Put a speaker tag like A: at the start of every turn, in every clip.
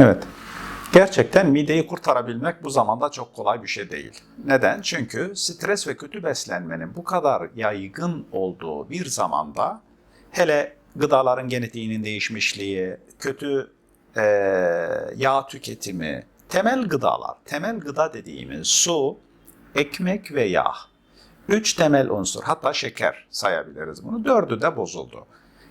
A: Evet. Gerçekten mideyi kurtarabilmek bu zamanda çok kolay bir şey değil. Neden? Çünkü stres ve kötü beslenmenin bu kadar yaygın olduğu bir zamanda hele gıdaların genetiğinin değişmişliği, kötü eee, yağ tüketimi, temel gıdalar, temel gıda dediğimiz su, ekmek ve yağ. Üç temel unsur, hatta şeker sayabiliriz bunu. Dördü de bozuldu.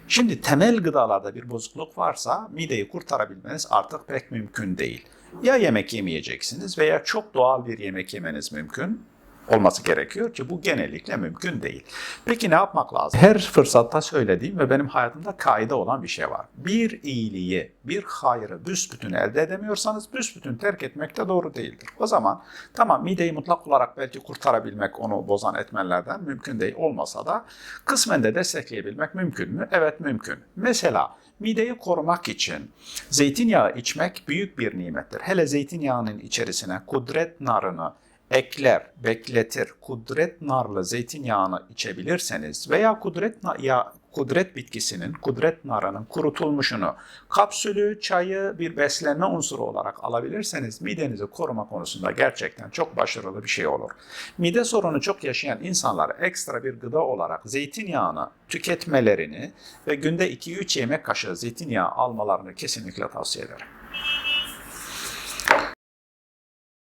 A: Şimdi temel gıdalarda bir bozukluk varsa mideyi kurtarabilmeniz artık pek mümkün değil. Ya yemek yemeyeceksiniz veya çok doğal bir yemek yemeniz mümkün olması gerekiyor ki bu genellikle mümkün değil. Peki ne yapmak lazım? Her fırsatta söylediğim ve benim hayatımda kaide olan bir şey var. Bir iyiliği, bir hayrı büsbütün elde edemiyorsanız büsbütün terk etmek de doğru değildir. O zaman tamam mideyi mutlak olarak belki kurtarabilmek onu bozan etmenlerden mümkün değil olmasa da kısmen de destekleyebilmek mümkün mü? Evet mümkün. Mesela mideyi korumak için zeytinyağı içmek büyük bir nimettir. Hele zeytinyağının içerisine kudret narını ekler, bekletir, kudret narlı zeytinyağını içebilirseniz veya kudret ya kudret bitkisinin, kudret narının kurutulmuşunu, kapsülü, çayı bir beslenme unsuru olarak alabilirseniz midenizi koruma konusunda gerçekten çok başarılı bir şey olur. Mide sorunu çok yaşayan insanlar ekstra bir gıda olarak zeytinyağını tüketmelerini ve günde 2-3 yemek kaşığı zeytinyağı almalarını kesinlikle tavsiye ederim.